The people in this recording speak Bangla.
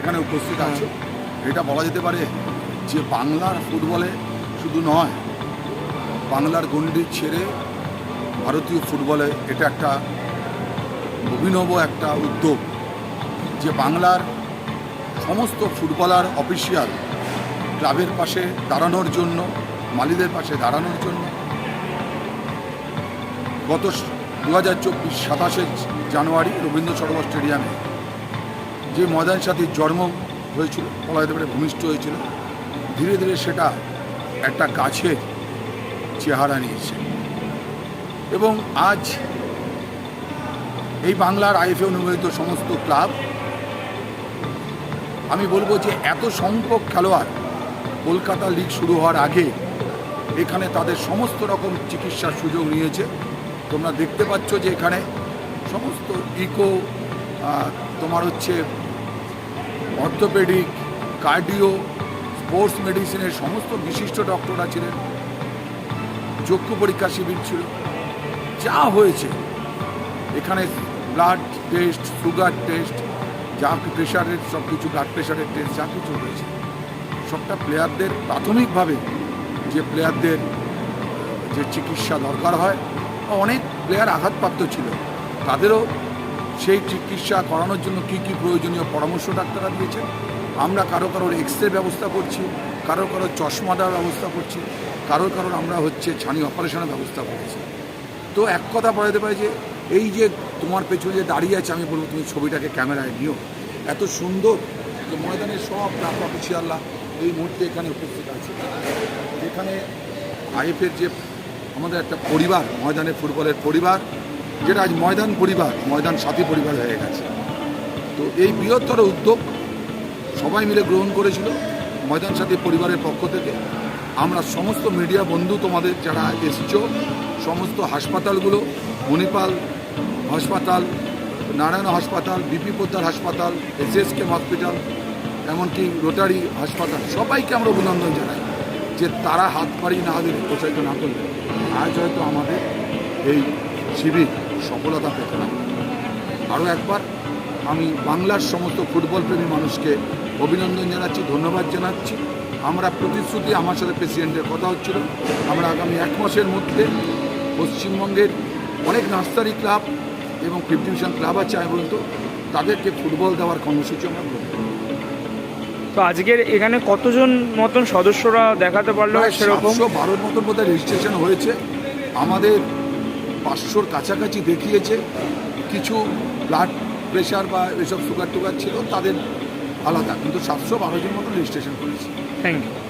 এখানে উপস্থিত আছে। এটা বলা যেতে পারে যে বাংলার ফুটবলে শুধু নয়, বাংলার গণ্ডি ছেড়ে ভারতীয় ফুটবলে এটা একটা অভিনব একটা উদ্যোগ যে বাংলার সমস্ত ফুটবলার অফিসিয়াল ক্লাবের পাশে দাঁড়ানোর জন্য, মালিদের পাশে দাঁড়ানোর জন্য গত দু হাজার চব্বিশ সাতাশে জানুয়ারি রবীন্দ্র সরোবর স্টেডিয়ামে যে ময়দান সাথীর জন্ম হয়েছিল, বলা পারে ভূমিষ্ঠ হয়েছিল, ধীরে ধীরে সেটা একটা গাছের চেহারা নিয়েছে। এবং আজ এই বাংলার আইএফএ অনুমোদিত সমস্ত ক্লাব, আমি বলব যে এত সংখ্যক খেলোয়াড় কলকাতা লিগ শুরু হওয়ার আগে এখানে তাদের সমস্ত রকম চিকিৎসার সুযোগ নিয়েছে। তোমরা দেখতে পাচ্ছ যে এখানে সমস্ত ইকো তোমার হচ্ছে অর্থোপেডিক, কার্ডিও, স্পোর্টস মেডিসিনের সমস্ত বিশিষ্ট ডক্টররা ছিলেন। চক্ষু পরীক্ষা শিবির ছিল। যা হয়েছে, এখানে ব্লাড টেস্ট সুগার টেস্ট যা প্রেশারের সব কিছু ব্লাড প্রেশারের টেস্ট যা কিছু হয়েছে। সবটা প্লেয়ারদের প্রাথমিকভাবে যে প্লেয়ারদের যে চিকিৎসা দরকার হয় অনেক প্লেয়ার আঘাতপ্রাপ্ত ছিল, তাদেরও সেই চিকিৎসা করানোর জন্য কী কী প্রয়োজনীয় পরামর্শ ডাক্তাররা দিয়েছেন? আমরা কারও কারোর এক্স ব্যবস্থা করছি, কারও কারও চশমা দেওয়ার ব্যবস্থা করছি, কারও কারোর আমরা হচ্ছে ছানি অপারেশনের ব্যবস্থা করেছি। তো এক কথা বলা যেতে পারে যে, এই যে তোমার পেছনে যে দাঁড়িয়ে আছে, আমি বলব তুমি ছবিটাকে ক্যামেরায় নিও। এত সুন্দর যে ময়দানের সব ক্লাব অফিসিয়ালরা এই মুহূর্তে এখানে উপস্থিত আছে। যেখানে আইএফের যে আমাদের একটা পরিবার ময়দানে ফুটবলের পরিবার যেটা আজ ময়দান পরিবার, ময়দান সাথী পরিবার হয়ে গেছে। তো এই বৃহত্তর উদ্যোগ সবাই মিলে গ্রহণ করেছিল, ময়দান সাথী পরিবারের পক্ষ থেকে। আমরা সমস্ত মিডিয়া বন্ধু তোমাদের যারা এসছো, সমস্ত হাসপাতালগুলো মণিপাল হাসপাতাল, নারায়ণ হাসপাতাল, বিপি পোদ্দার হাসপাতাল এসএসকেম হসপিটাল, এমনকি রোটারি হাসপাতাল, সবাইকে আমরা অভিনন্দন জানাই যে তারা হাত পাড়ি না দিলে প্রচারিত না করলে। আজ হয়তো আমাদের এই শিবির সফলতা পেত না আরও একবার আমি বাংলার সমস্ত ফুটবল প্রেমী মানুষকে অভিনন্দন জানাচ্ছি ধন্যবাদ জানাচ্ছি। আমরা প্রতিশ্রুতি আমার সাথে প্রেসিডেন্টের কথা হচ্ছিল। আমরা আগামী এক মাসের মধ্যে পশ্চিমবঙ্গের অনেক নার্সারি ক্লাব এবং ফিফটি ডিভিশন ক্লাব আছে আমি বলুন তো তাদেরকে ফুটবল দেওয়ার কর্মসূচি আমরা গ্রহণ। তো আজকের এখানে কতজন মতন সদস্যরা দেখাতে পারল সেরকম? বারোর মতো বোধহয় রেজিস্ট্রেশন হয়েছে। আমাদের পাঁচশোর কাছাকাছি দেখিয়েছে, কিছু ব্লাড প্রেশার বা এসব সুগার টুগার ছিল, তাদের আলাদা। কিন্তু সাতশো বারো জন মতো রেজিস্ট্রেশন করেছে। Thank you